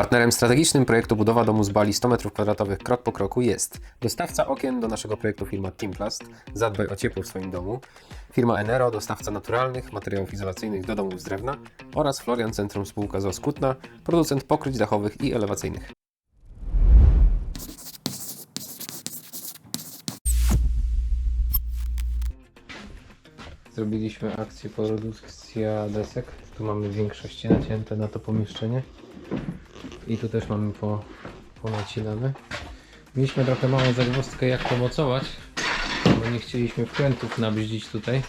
Partnerem strategicznym projektu budowa domu z bali 100 m2 krok po kroku jest dostawca okien do naszego projektu firma Teamplast, zadbaj o ciepło w swoim domu, firma Enero, dostawca naturalnych materiałów izolacyjnych do domów z drewna oraz Florian Centrum spółka z Oskutna, producent pokryć dachowych i elewacyjnych. Zrobiliśmy akcję produkcja desek. Tu mamy większości nacięte na to pomieszczenie. I tu też mamy po, ponacinane. Mieliśmy trochę małą zagwozdkę jak to mocować, bo nie chcieliśmy wkrętów nabździć tutaj.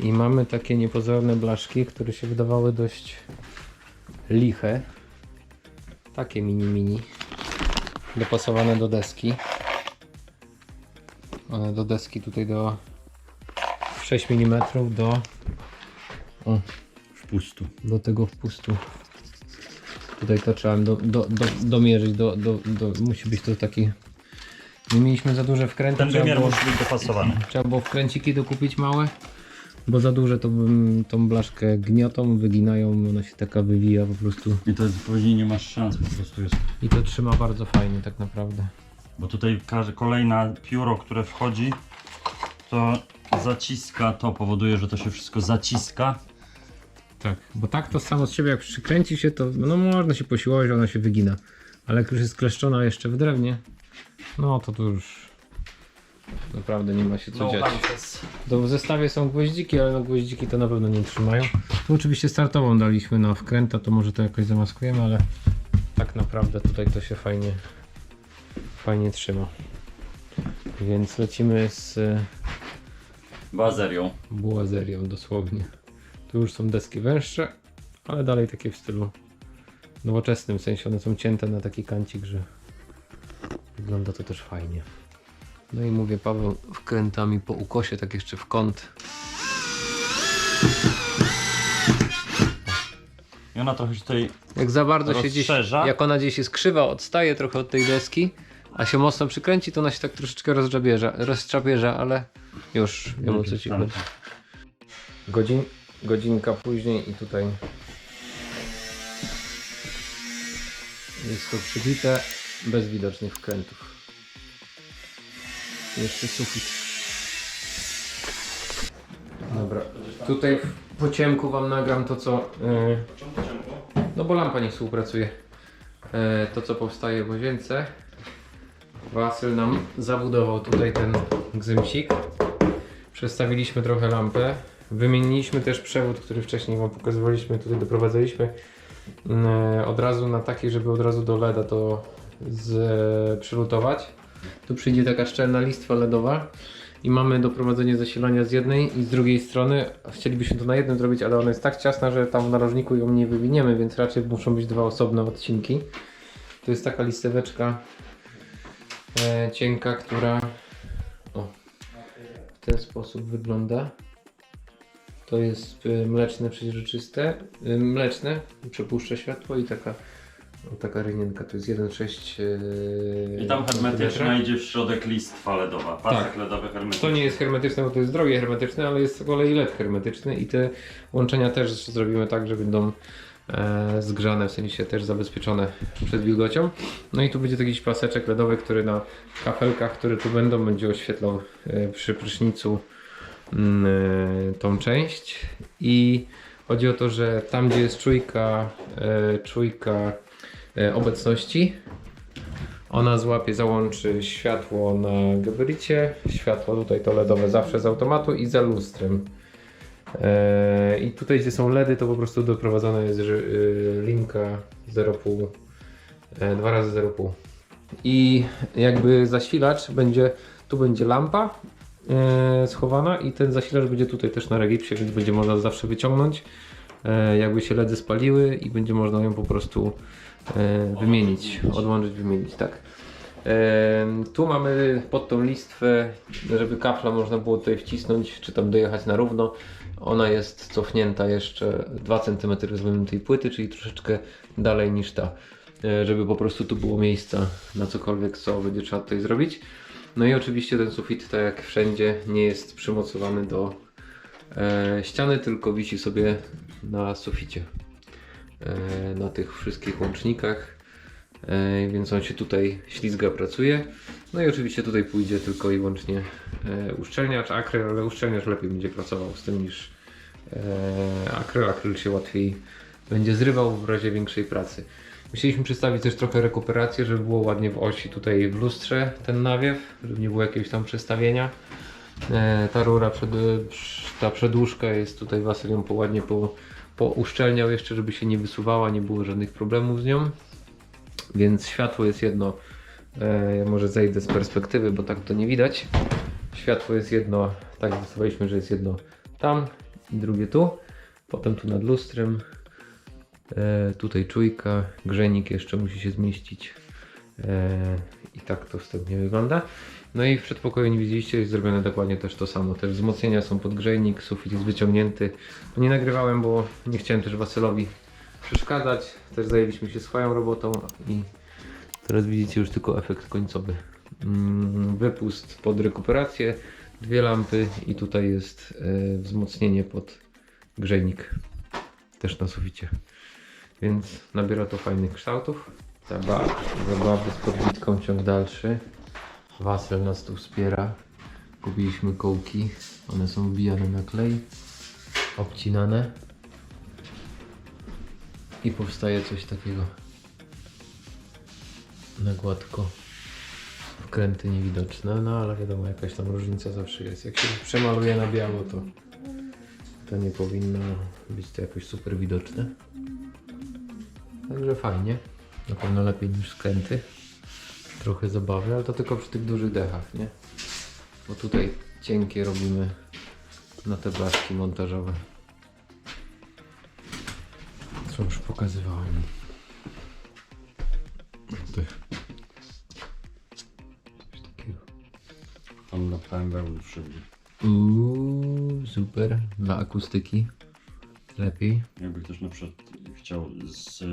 I mamy takie niepozorne blaszki, które się wydawały dość liche. Takie mini mini. Dopasowane do deski. One do deski tutaj do 6 mm do, o, Wpustu. do tego wpustu. Tutaj to trzeba do, do, do, domierzyć, do, do, do, musi być to taki... Nie mieliśmy za duże wkręty, Ten trzeba wymiar było, musi być dopasowany. trzeba było wkręciki dokupić małe, bo za duże to bym tą blaszkę gniotą, wyginają, ona się taka wywija po prostu I to jest później nie masz szans po prostu jest. i to trzyma bardzo fajnie tak naprawdę. Bo tutaj każde kolejna pióro, które wchodzi, to zaciska, to powoduje, że to się wszystko zaciska. Tak, bo tak to samo z siebie jak przykręci się to, no można się posiłować, ona się wygina. Ale jak już jest kleszczona jeszcze w drewnie, no to tu już naprawdę nie ma się co dziać. Do w zestawie są gwoździki, ale no gwoździki to na pewno nie trzymają. Tu oczywiście startową daliśmy na wkręta, to może to jakoś zamaskujemy, ale tak naprawdę tutaj to się fajnie fajnie trzyma. Więc lecimy z Bazerią. bułazerią dosłownie. Tu już są deski węższe, ale dalej takie w stylu nowoczesnym, w sensie one są cięte na taki kancik, że wygląda to też fajnie. No i mówię Paweł wkrętami po ukosie, tak jeszcze w kąt. I ona trochę się tutaj Jak za bardzo się gdzieś, Rozszerza. jak ona gdzieś jest krzywa, odstaje trochę od tej deski, a się mocno przykręci, to ona się tak troszeczkę rozczapierza, rozczapierza ale już wiem o co ci chodzi. Godzin, godzinka później i tutaj jest to przybite bez widocznych wkrętów. Jeszcze sufit. Dobra, tutaj po ciemku wam nagram to co... Yy, no bo lampa nie współpracuje. E, to co powstaje w łazience. Wasyl nam zabudował tutaj ten gzymsik. Przestawiliśmy trochę lampę. Wymieniliśmy też przewód, który wcześniej wam pokazywaliśmy. Tutaj doprowadzaliśmy e, od razu na taki, żeby od razu do LEDa to z, przylutować. Tu przyjdzie taka szczelna listwa LEDowa i mamy doprowadzenie zasilania z jednej i z drugiej strony. Chcielibyśmy to na jednym zrobić, ale ona jest tak ciasna, że tam w narożniku ją nie wywiniemy, więc raczej muszą być dwa osobne odcinki. To jest taka listeweczka e, cienka, która o, w ten sposób wygląda. To jest e, mleczne przeźroczyste, e, mleczne, przepuszcza światło i taka, o, taka rynienka, to jest 1,6 e, I tam hermetycznie centymetra. idzie w środek listwa LEDowa. Pasek Tak. LEDowy hermetyczny. To nie jest hermetyczne, bo to jest drogie hermetyczne, ale jest z kolei LED hermetyczny i te łączenia też zrobimy tak, że będą e, zgrzane, w sensie też zabezpieczone przed wilgocią. No i tu będzie taki paseczek LEDowy, który na kafelkach, które tu będą, będzie oświetlał e, przy prysznicu tą część. I chodzi o to, że tam gdzie jest czujka, e, czujka e, obecności, ona złapie, załączy światło na gabarycie, światło tutaj to LEDowe zawsze z automatu i za lustrem. I tutaj gdzie są LEDy to po prostu doprowadzona jest y, linka 0,5 e, 2 razy 0,5 i jakby zasilacz będzie, tu będzie lampa schowana i ten zasilacz będzie tutaj też na regipsie, więc będzie można zawsze wyciągnąć e, jakby się LEDy spaliły i będzie można ją po prostu e, wymienić, odłączyć, wymienić, tak. Tu mamy pod tą listwę, żeby kafla można było tutaj wcisnąć, czy tam dojechać na równo. Ona jest cofnięta jeszcze 2 cm względem tej płyty, czyli troszeczkę dalej niż ta, e, żeby po prostu tu było miejsca na cokolwiek, co będzie trzeba tutaj zrobić. No i oczywiście ten sufit, tak jak wszędzie, nie jest przymocowany do e, ściany, tylko wisi sobie na suficie. e, na tych wszystkich łącznikach. E, Więc on się tutaj ślizga, pracuje. No i oczywiście tutaj pójdzie tylko i wyłącznie e, uszczelniacz, akryl, ale uszczelniacz lepiej będzie pracował z tym niż e, akryl. Akryl się łatwiej będzie zrywał w razie większej pracy. Musieliśmy przedstawić też trochę rekuperację, żeby było ładnie w osi tutaj w lustrze ten nawiew, żeby nie było jakiegoś tam przestawienia. E, ta rura, przed, ta przedłużka jest tutaj Wasyl ją ładnie po, pouszczelniał jeszcze, żeby się nie wysuwała, nie było żadnych problemów z nią. Więc światło jest jedno, e, ja może zejdę z perspektywy, bo tak to nie widać. Światło jest jedno, tak zdecydowaliśmy, że jest jedno tam i drugie tu. Potem tu nad lustrem. E, tutaj czujka, grzenik jeszcze musi się zmieścić. E, I tak to wstępnie wygląda. No i w przedpokoju nie widzieliście, jest zrobione dokładnie też to samo. Te wzmocnienia są pod grzejnik, sufit jest wyciągnięty. No nie nagrywałem, bo nie chciałem też Wasylowi przeszkadzać. Też zajęliśmy się swoją robotą i teraz widzicie już tylko efekt końcowy. Mm, Wypust pod rekuperację, dwie lampy i tutaj jest e, wzmocnienie pod grzejnik. Też na suficie. Więc nabiera to fajnych kształtów. Zabawy, zabawy z podbitką ciąg dalszy. Wasel nas tu wspiera. Kupiliśmy kołki. One są wbijane na klej. Obcinane. I powstaje coś takiego. Na gładko. Wkręty niewidoczne, no ale wiadomo, jakaś tam różnica zawsze jest. Jak się przemaluje na biało, to, to nie powinno być to jakoś super widoczne. Także fajnie. Na pewno lepiej niż skręty. Trochę zabawy, ale to tylko przy tych dużych dechach, nie? Bo tutaj cienkie robimy na te blaszki montażowe. Co już pokazywałem. Coś takiego. Tam wełny wszędzie. Uuu, super. Dla akustyki. Lepiej. Jakby ktoś na przykład chciał z e,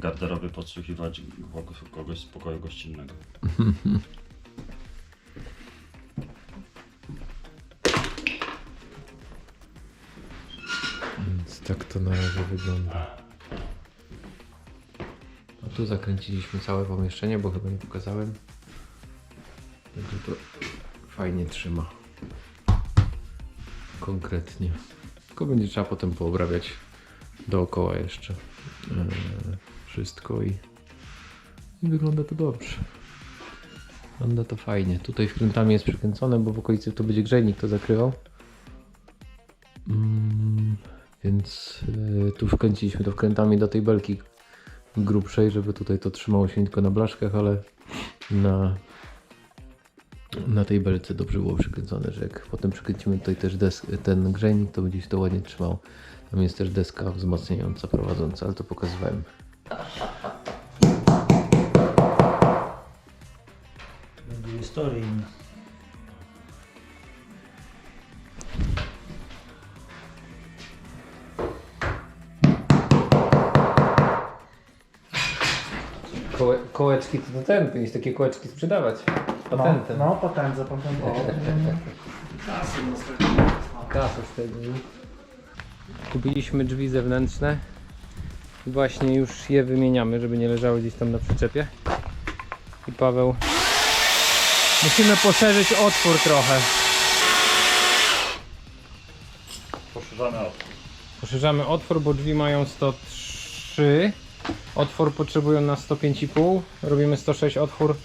garderoby podsłuchiwać kogoś, kogoś z pokoju gościnnego. Więc tak to na razie wygląda. A tu zakręciliśmy całe pomieszczenie, bo chyba nie pokazałem. Także to fajnie trzyma. Konkretnie. Tylko będzie trzeba potem poobrabiać dookoła jeszcze eee, wszystko i, i wygląda to dobrze. Wygląda to fajnie. Tutaj wkrętami jest przykręcone, bo w okolicy to będzie grzejnik to zakrywał. Mm, więc y, tu wkręciliśmy to wkrętami do tej belki grubszej, żeby tutaj to trzymało się nie tylko na blaszkach, ale na, na tej belce dobrze było przykręcone, że jak potem przykręcimy tutaj też desk, ten grzejnik, to będzie się to ładnie trzymało. Tam jest też deska wzmacniająca, prowadząca, ale to pokazywałem. Będzie historii. Kołeczki to ten, powinieneś takie kołeczki sprzedawać. Patentem. No, no patent zapatentował. Kasy Kasę z tego. Kupiliśmy drzwi zewnętrzne i właśnie już je wymieniamy, żeby nie leżały gdzieś tam na przyczepie. I Paweł, musimy poszerzyć otwór trochę. Poszerzamy otwór. Poszerzamy otwór, bo drzwi mają 103. Otwór potrzebują na 105,5. Robimy 106 otwór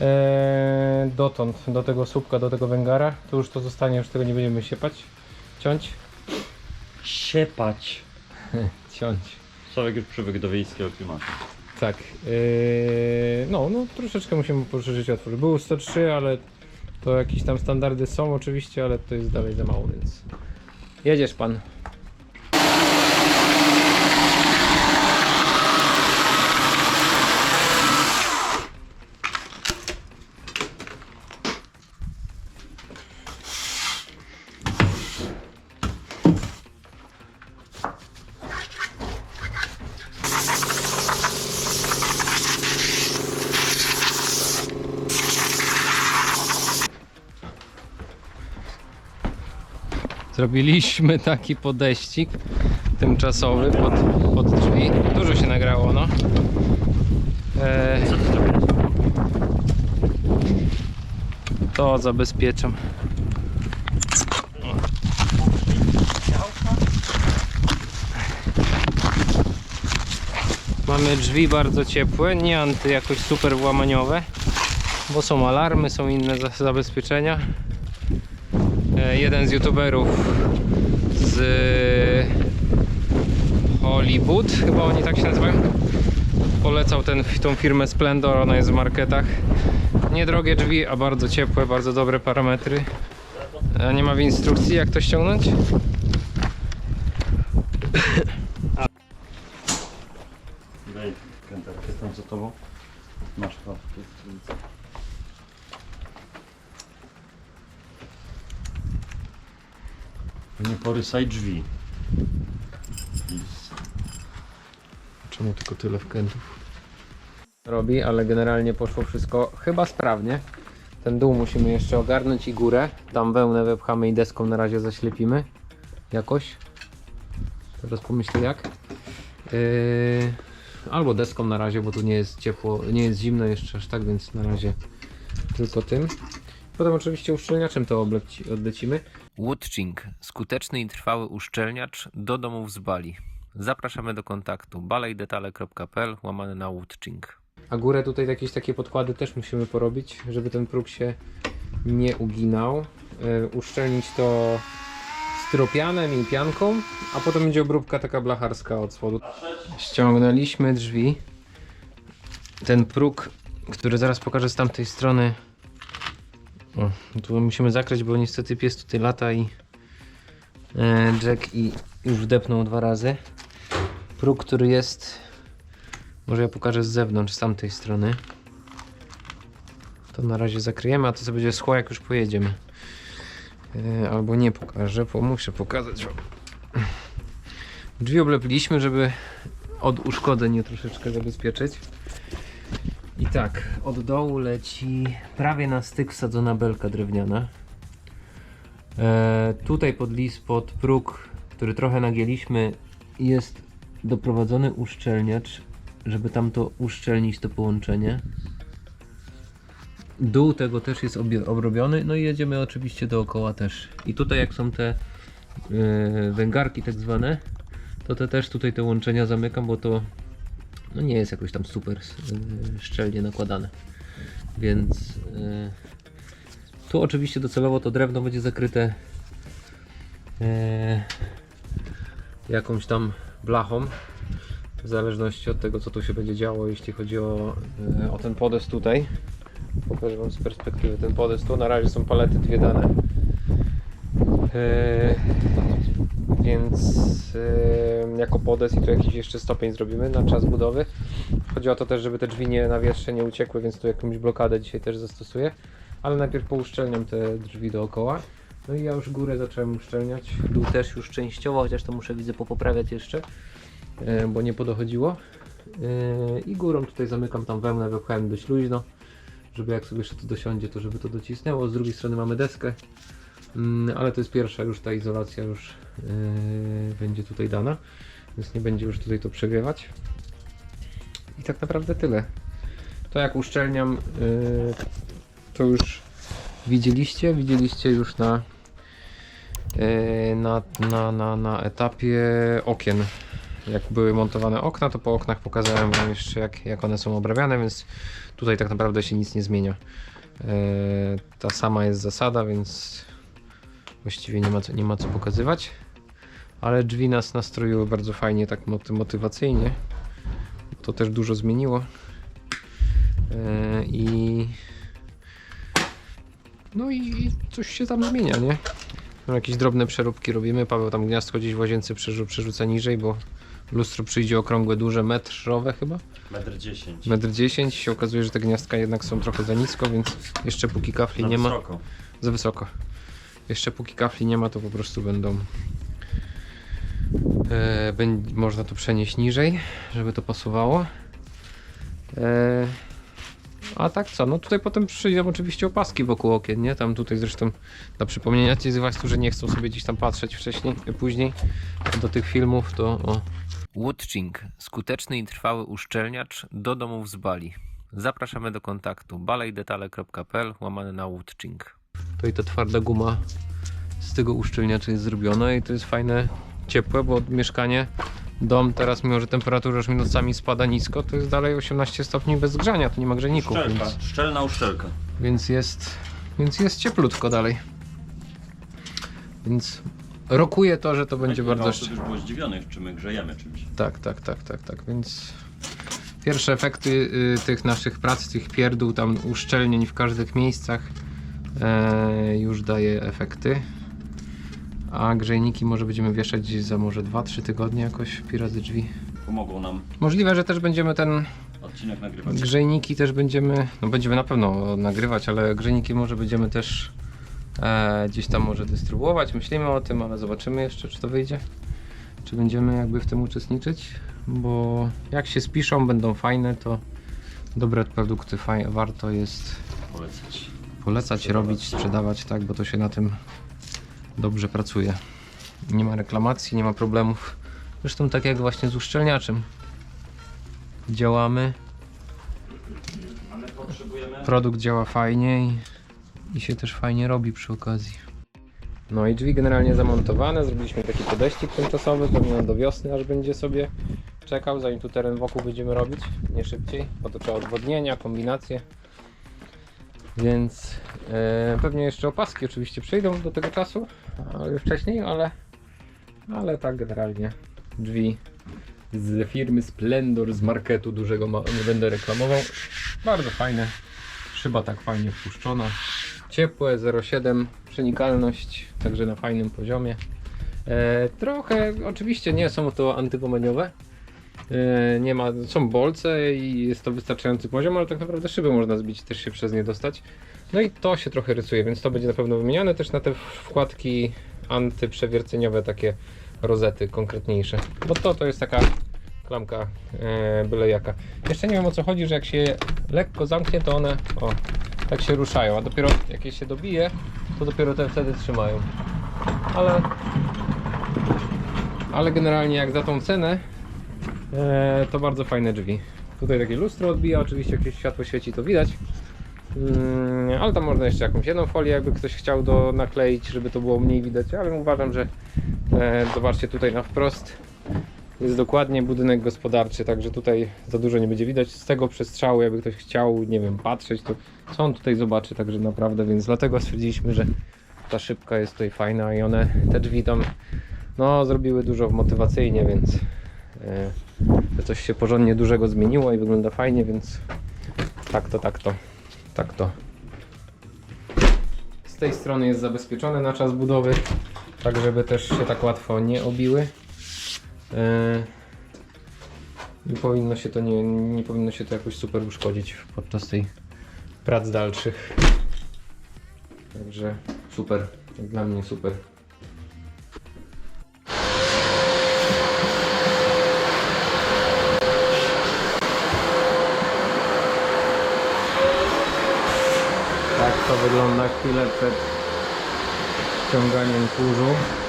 e, dotąd, do tego słupka, do tego węgara. To już to zostanie, już tego nie będziemy siepać, ciąć. Siepać. Ciąć. Sławek już przywykł do wiejskiego klimatu. Tak. Yy, no, no troszeczkę musimy poszerzyć otwór. Był 103, ale to jakieś tam standardy są oczywiście, ale to jest dalej za mało, więc jedziesz pan. Zrobiliśmy taki podeścik. tymczasowy pod, pod drzwi. Dużo się nagrało, no. E, zrobiłeś? to zabezpieczam. Mamy drzwi bardzo ciepłe, nie anty jakoś super włamaniowe, bo są alarmy, są inne za- zabezpieczenia. Jeden z youtuberów z Hollywood, chyba oni tak się nazywają, polecał ten, tą firmę Splendor, ona jest w marketach. Niedrogie drzwi, a bardzo ciepłe, bardzo dobre parametry. Nie ma w instrukcji jak to ściągnąć? Daj kęterkę, jestem za tobą. Masz to. Nie porysaj drzwi. Czemu tylko tyle wkrętów? Robi, ale generalnie poszło wszystko chyba sprawnie. Ten dół musimy jeszcze ogarnąć i górę. Tam wełnę wepchamy i deską na razie zaślepimy. Jakoś. Teraz pomyślę jak. Yy, albo deską na razie, bo tu nie jest ciepło, nie jest zimno jeszcze aż tak, więc na razie tylko tym. Potem oczywiście uszczelniaczem to odlecimy. Woodching. Skuteczny i trwały uszczelniacz do domów z Bali. Zapraszamy do kontaktu balejdetale.pl łamane na Woodching. A górę tutaj jakieś takie podkłady też musimy porobić, żeby ten próg się nie uginał. Yy, uszczelnić to styropianem i pianką, a potem będzie obróbka taka blacharska od spodu. Ściągnęliśmy drzwi. Ten próg, który zaraz pokażę z tamtej strony. Tu musimy zakryć, bo niestety pies tutaj lata i e, Jack i już wdepnął dwa razy. Próg, który jest. Może ja pokażę z zewnątrz, z tamtej strony. To na razie zakryjemy, a to sobie będzie schło, jak już pojedziemy. E, albo nie pokażę, bo muszę pokazać. Drzwi oblepiliśmy, żeby od uszkodzeń je troszeczkę zabezpieczyć. I tak, od dołu leci prawie na styk wsadzona belka drewniana. E, tutaj pod lis, pod próg, który trochę nagięliśmy, jest doprowadzony uszczelniacz, żeby tam to uszczelnić to połączenie. Dół tego też jest obrobiony, no i jedziemy oczywiście dookoła też. I tutaj jak są te yy, węgarki tak zwane, to te też tutaj te łączenia zamykam, bo to no nie jest jakoś tam super yy, szczelnie nakładane. Więc yy, tu oczywiście docelowo to drewno będzie zakryte yy, jakąś tam blachą. W zależności od tego co tu się będzie działo, jeśli chodzi o, o ten podest tutaj. Pokażę Wam z perspektywy ten podest. Tu na razie są palety dwie dane. Więc jako podest i tu jakiś jeszcze stopień zrobimy na czas budowy. Chodzi o to też, żeby te drzwi nie na wietrze nie uciekły, więc tu jakąś blokadę dzisiaj też zastosuję. Ale najpierw pouszczelniam te drzwi dookoła. No i ja już górę zacząłem uszczelniać. Dół też już częściowo, chociaż to muszę widzę popoprawiać jeszcze, yy, bo nie podochodziło. Yy, I górą tutaj zamykam tam wełnę, wypchałem dość luźno żeby jak sobie jeszcze to dosiądzie, to żeby to docisnęło. Z drugiej strony mamy deskę, ale to jest pierwsza już ta izolacja już yy, będzie tutaj dana, więc nie będzie już tutaj to przegrywać. I tak naprawdę tyle. To jak uszczelniam, yy, to już widzieliście, widzieliście już na, yy, na, na, na, na etapie okien. Jak były montowane okna, to po oknach pokazałem Wam jeszcze jak, jak one są obrabiane, więc Tutaj tak naprawdę się nic nie zmienia. E, ta sama jest zasada, więc właściwie nie ma co, nie ma co pokazywać. Ale drzwi nas nastroiły bardzo fajnie, tak moty- motywacyjnie. To też dużo zmieniło. E, I no i coś się tam zmienia, nie? No, jakieś drobne przeróbki robimy. Paweł tam gniazdko gdzieś w łazience przerzu- przerzuca niżej, bo lustro przyjdzie okrągłe, duże, metrowe chyba. Metr dziesięć. Metr 10 się okazuje, że te gniazdka jednak są trochę za nisko, więc jeszcze póki kafli Za nie ma. wysoko. Za wysoko. Jeszcze póki kafli nie ma, to po prostu będą. E, będzie, można to przenieść niżej, żeby to pasowało. E, A tak co? No tutaj potem przyjdą oczywiście opaski wokół okien, nie? Tam tutaj zresztą dla przypomnienia ci z Państwu, że nie chcą sobie gdzieś tam patrzeć wcześniej, później do tych filmów, to o. Woodching. Skuteczny i trwały uszczelniacz do domów z Bali. Zapraszamy do kontaktu balejdetale.pl łamane na Woodching. I ta twarda guma z tego uszczelniacza jest zrobiona i to jest fajne, ciepłe, bo mieszkanie, dom teraz mimo, że temperatura już nocami spada nisko, to jest dalej 18 stopni bez grzania, tu nie ma grzejników, Uszczelka, więc, szczelna uszczelka. więc jest więc jest cieplutko dalej. Więc rokuje to, że to będzie bardzo osób już było zdziwionych, czy my grzejemy czymś. tak, tak, tak, tak, tak, więc pierwsze efekty y, tych naszych prac, tych pierdół, tam uszczelnień w każdych miejscach e, już daje efekty. A grzejniki może będziemy wieszać gdzieś za może 2-3 tygodnie jakoś pirazy drzwi. Pomogą nam Możliwe, że też będziemy ten odcinek nagrywać. grzejniki też będziemy, no będziemy na pewno nagrywać, ale grzejniki może będziemy też e, gdzieś tam może dystrybuować. Myślimy o tym, ale zobaczymy jeszcze, czy to wyjdzie. Czy będziemy jakby w tym uczestniczyć, bo jak się spiszą, będą fajne, to dobre produkty faj- warto jest Polecać. Polecać, robić, sprzedawać, tak, bo to się na tym dobrze pracuje. Nie ma reklamacji, nie ma problemów. Zresztą tak jak właśnie z uszczelniaczem. Działamy, produkt działa fajnie i, i się też fajnie robi przy okazji. No i drzwi generalnie zamontowane, zrobiliśmy taki podeścik tymczasowy, pewnie do wiosny aż będzie sobie czekał, zanim tu teren wokół będziemy robić, nie szybciej, bo to trzeba odwodnienia, kombinacje. Więc e, pewnie jeszcze opaski oczywiście przyjdą do tego czasu, ale wcześniej, ale, ale tak generalnie drzwi z firmy Splendor z marketu dużego ma, nie będę reklamował. Bardzo fajne. Szyba tak fajnie wpuszczona. Ciepłe 0,7 przenikalność, także na fajnym poziomie. E, trochę, oczywiście nie są to antypomeniowe. E, nie ma, są bolce i jest to wystarczający poziom, ale tak naprawdę szyby można zbić, też się przez nie dostać. No i to się trochę rysuje, więc to będzie na pewno wymieniane też na te wkładki antyprzewierceniowe, takie rozety konkretniejsze. Bo to to jest taka klamka e, byle jaka. Jeszcze nie wiem o co chodzi, że jak się lekko zamknie, to one o, tak się ruszają, a dopiero jak je się dobije, to dopiero te wtedy trzymają. Ale, ale generalnie jak za tą cenę, e, to bardzo fajne drzwi. Tutaj takie lustro odbija, oczywiście jak się światło świeci to widać. Mm, ale tam można jeszcze jakąś jedną folię, jakby ktoś chciał do nakleić, żeby to było mniej widać, ale uważam, że e, zobaczcie tutaj na wprost jest dokładnie budynek gospodarczy, także tutaj za dużo nie będzie widać. Z tego przestrzału, jakby ktoś chciał, nie wiem, patrzeć, to co on tutaj zobaczy, także naprawdę, więc dlatego stwierdziliśmy, że ta szybka jest tutaj fajna i one, te drzwi tam, no, zrobiły dużo motywacyjnie, więc że coś się porządnie dużego zmieniło i wygląda fajnie, więc tak to, tak to, tak to. Z tej strony jest zabezpieczone na czas budowy, tak żeby też się tak łatwo nie obiły. Nie powinno się to nie, nie powinno się to jakoś super uszkodzić podczas tej prac dalszych. Także super, dla mnie super. To wygląda chwilę przed ściąganiem kurzu.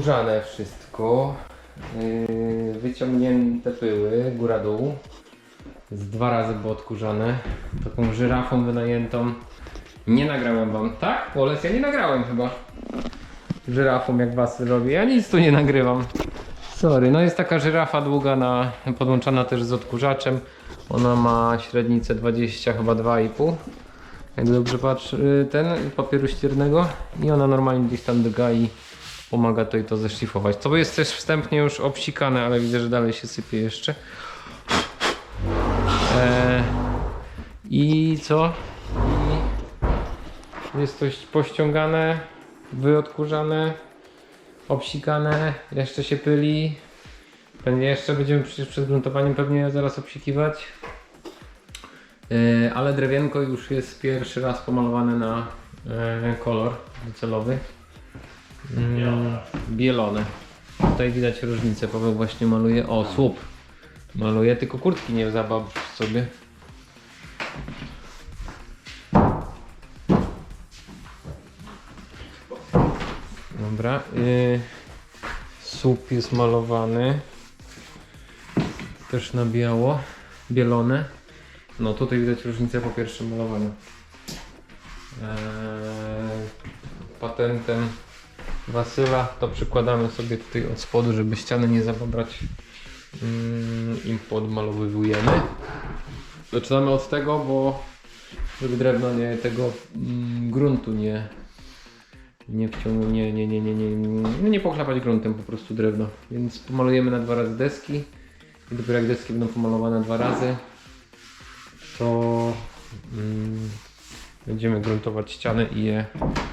Wyodkurzane wszystko. Yy, wyciągnięte pyły, góra-dół. Z dwa razy było odkurzane. Taką żyrafą wynajętą. Nie nagrałem wam, tak? Poles, ja nie nagrałem chyba. Żyrafą jak was robi. Ja nic tu nie nagrywam. Sorry, no jest taka żyrafa długa, na, podłączona też z odkurzaczem. Ona ma średnicę 20, chyba 2,5. Jak dobrze patrzę, y, ten papieru ściernego. I ona normalnie gdzieś tam drga i pomaga to i to zeszlifować. To jest też wstępnie już obsikane, ale widzę, że dalej się sypie jeszcze. E, I co? I jest to pościągane, wyodkurzane, obsikane, jeszcze się pyli. Pewnie jeszcze będziemy przecież przed gruntowaniem pewnie zaraz obsikiwać. E, ale drewienko już jest pierwszy raz pomalowane na e, kolor docelowy. Mm, bielone. Tutaj widać różnicę. Paweł właśnie maluje. O, słup. Maluje, tylko kurtki nie zabaw sobie. Dobra. Y, słup jest malowany. Też na biało. Bielone. No tutaj widać różnicę po pierwszym malowaniu. Eee, patentem Wasyla to przykładamy sobie tutaj od spodu, żeby ściany nie zababrać. Mm, I podmalowujemy. Zaczynamy od tego, bo żeby drewno nie tego mm, gruntu nie nie wciągnął, nie, nie, nie, nie, nie, nie, nie pochlapać gruntem po prostu drewno. Więc pomalujemy na dwa razy deski i dopiero jak deski będą pomalowane dwa razy, to mm, będziemy gruntować ściany i je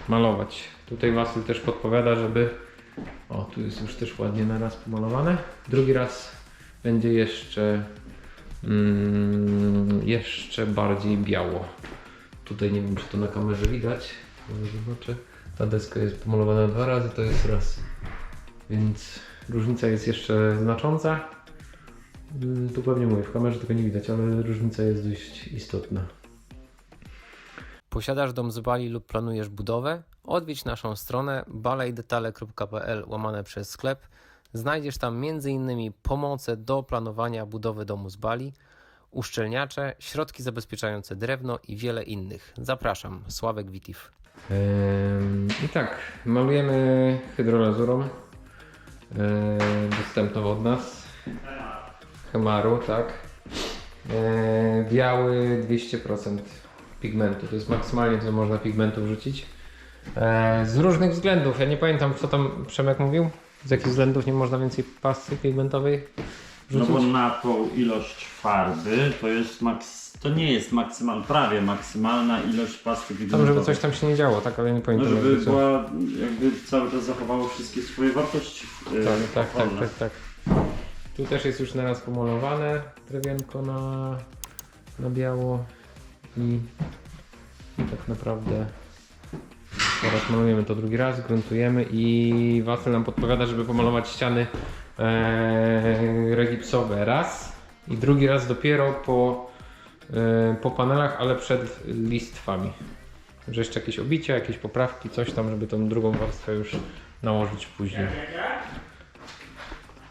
malować. Tutaj Wasyl też podpowiada, żeby o, tu jest już też ładnie na raz pomalowane. Drugi raz będzie jeszcze mm, jeszcze bardziej biało. Tutaj nie wiem, czy to na kamerze widać. Zobaczę. Ta deska jest pomalowana dwa razy, to jest raz. Więc różnica jest jeszcze znacząca. Mm, Tu pewnie mówię, w kamerze tego nie widać, ale różnica jest dość istotna. Posiadasz dom z Bali lub planujesz budowę? Odwiedź naszą stronę balejdetale.pl łamane przez sklep. Znajdziesz tam m.in. pomoce do planowania budowy domu z Bali, uszczelniacze, środki zabezpieczające drewno i wiele innych. Zapraszam, Sławek Witif. I tak, malujemy hydrolazurą dostępną od nas. Hemaru, tak. Yy, biały 200% pigmentu, to jest maksymalnie co można pigmentu wrzucić. Yy, z różnych względów, ja nie pamiętam co tam Przemek mówił, z jakich względów nie można więcej pasty pigmentowej No wrzucić. bo na tą ilość farby to jest maks... to nie jest maksymalna, prawie maksymalna ilość pasty Tam, pigmentowej. żeby coś tam się nie działo, tak, ale nie No pamiętam żeby jakby co. była, jakby cały czas zachowało wszystkie swoje wartości. yy, Tak, tak, tak, tak, tak. Tu też jest już naraz pomalowane drewienko na, na biało i, tak naprawdę teraz malujemy to drugi raz, gruntujemy i Wasyl nam podpowiada, żeby pomalować ściany e, regipsowe raz i drugi raz dopiero po, e, po panelach, ale przed listwami. Że jeszcze jakieś obicia, jakieś poprawki, coś tam, żeby tą drugą warstwę już nałożyć później.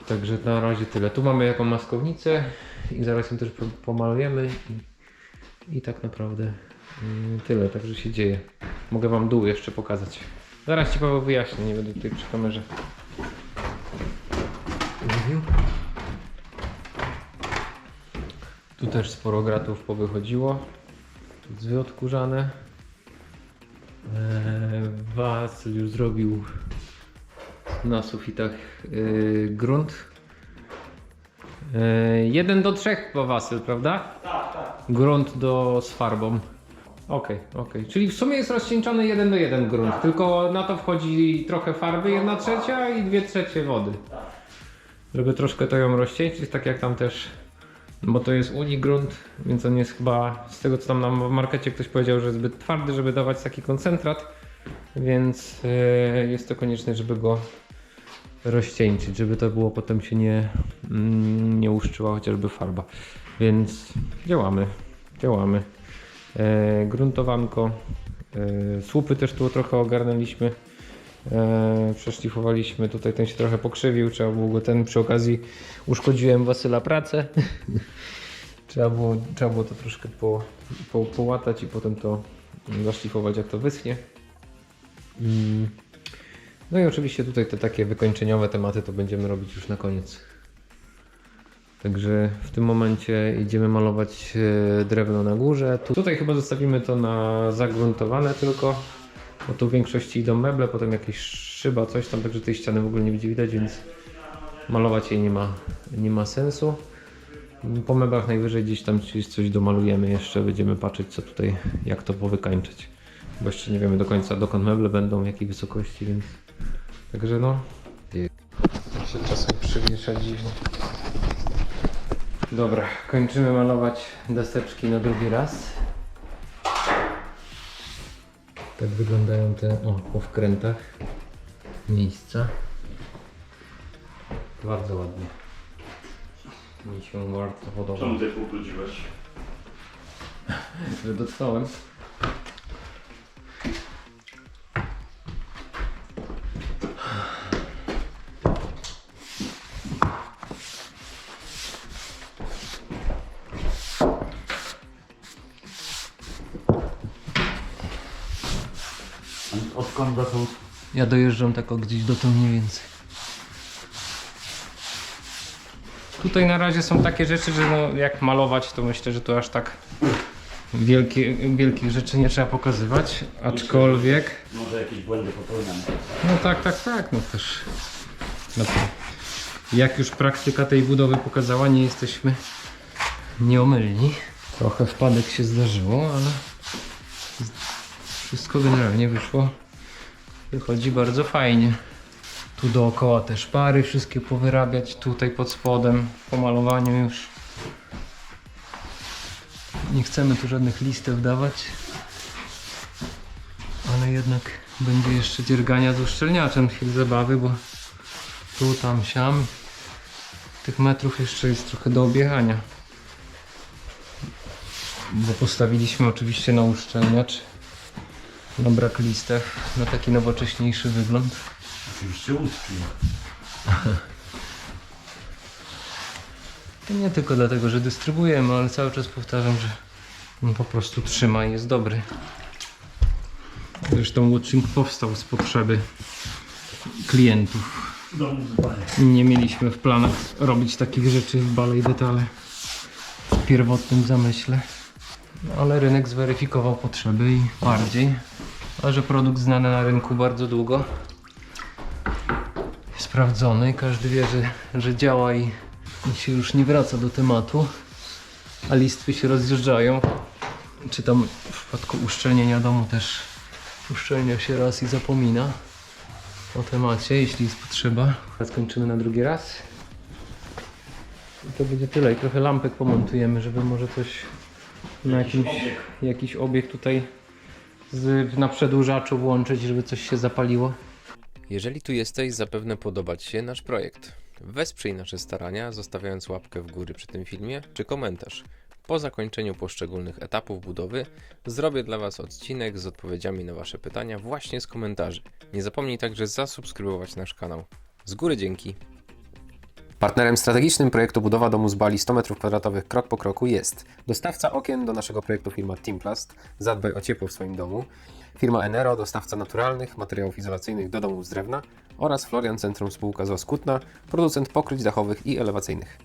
Także na razie tyle. Tu mamy jaką maskownicę i zaraz ją też po- pomalujemy i, tak naprawdę mm, tyle, także się dzieje. Mogę Wam dół jeszcze pokazać. Zaraz Ci Paweł wyjaśnię, nie będę tutaj przy kamerze. mówił. Tu też sporo gratów powychodziło. Tu jest wyodkurzane. Eee, Wasyl już zrobił na sufitach yy, grunt. Yy, jeden do trzech chyba Wasyl, prawda? Tak. Grunt do z farbą. Okej, okej. Czyli w sumie jest rozcieńczony jeden do jeden grunt, tylko na to wchodzi trochę farby, jedna trzecia i dwie trzecie wody. Żeby troszkę to ją rozcieńczyć, tak jak tam też, bo to jest uni grunt, więc on jest chyba, z tego co tam nam w markecie ktoś powiedział, że zbyt twardy, żeby dawać taki koncentrat, więc yy, jest to konieczne, żeby go rozcieńczyć, żeby to było potem się nie, mm, nie uszczyła chociażby farba. Więc działamy, działamy. E, gruntowanko, e, słupy też tu trochę ogarnęliśmy. E, przeszlifowaliśmy, tutaj ten się trochę pokrzywił, trzeba było go ten przy okazji uszkodziłem Wasyla pracę. trzeba, było, trzeba było to troszkę po, po, połatać i potem to zaszlifować jak to wyschnie. Mm. No i oczywiście tutaj te takie wykończeniowe tematy to będziemy robić już na koniec. Także w tym momencie idziemy malować e, drewno na górze. Tu, tutaj chyba zostawimy to na zagruntowane tylko, bo tu w większości idą meble, potem jakieś szyba, coś tam, także tej ściany w ogóle nie będzie widać, więc malować jej nie ma, nie ma sensu. Po meblach najwyżej gdzieś tam coś domalujemy jeszcze, będziemy patrzeć co tutaj, jak to powykańczać. Bo jeszcze nie wiemy do końca dokąd meble będą, w jakiej wysokości, więc... Także no... Tak się czasem przywiesza dziwnie. Dobra, kończymy malować deseczki na drugi raz. Tak wyglądają te, o, po wkrętach miejsca. Bardzo ładnie. Mi się bardzo podoba. Czemu ty ubrudziłeś? Że dotknąłem. Ja dojeżdżam tak o gdzieś do tu mniej więcej. Tutaj na razie są takie rzeczy, że no, jak malować, to myślę, że tu aż tak wielkie, wielkich rzeczy nie trzeba pokazywać, aczkolwiek Może jakieś błędy popełniane. no tak, tak, tak, no też no to, jak już praktyka tej budowy pokazała, nie jesteśmy nieomylni. Trochę wpadek się zdarzyło, ale wszystko generalnie wyszło Wychodzi bardzo fajnie. Tu dookoła te szpary wszystkie powyrabiać, tutaj pod spodem, po malowaniu już. Nie chcemy tu żadnych listew dawać. Ale jednak będzie jeszcze dziergania z uszczelniaczem chwil zabawy, bo tu, tam, siam. Tych metrów jeszcze jest trochę do objechania. Bo postawiliśmy oczywiście na uszczelniacz na brak listew, na taki nowocześniejszy wygląd. Oczywiście łódki. To nie tylko dlatego, że dystrybuujemy, ale cały czas powtarzam, że on po prostu trzyma i jest dobry. Zresztą Watching powstał z potrzeby klientów. Nie mieliśmy w planach robić takich rzeczy w Balej Detale w pierwotnym zamyśle. No, ale rynek zweryfikował potrzeby i bardziej. A że produkt znany na rynku bardzo długo, sprawdzony i każdy wie, że, że działa i, i się już nie wraca do tematu, a listwy się rozjeżdżają. Czy tam w przypadku uszczelnienia domu też uszczelnia się raz i zapomina o temacie, jeśli jest potrzeba. Skończymy na drugi raz. I to będzie tyle. I trochę lampek pomontujemy, żeby może coś na jakimś, jakiś obiekt tutaj z, na przedłużaczu włączyć, żeby coś się zapaliło. Jeżeli tu jesteś, zapewne podoba Ci się nasz projekt. Wesprzyj nasze starania, zostawiając łapkę w górę przy tym filmie, czy komentarz. Po zakończeniu poszczególnych etapów budowy zrobię dla Was odcinek z odpowiedziami na Wasze pytania właśnie z komentarzy. Nie zapomnij także zasubskrybować nasz kanał. Z góry dzięki. Partnerem strategicznym projektu budowa domu z Bali 100 m2 krok po kroku jest dostawca okien do naszego projektu firma Teamplast. Zadbaj o ciepło w swoim domu. Firma Enero, dostawca naturalnych materiałów izolacyjnych do domów z drewna oraz Florian Centrum Spółka z Oskutna, producent pokryć dachowych i elewacyjnych.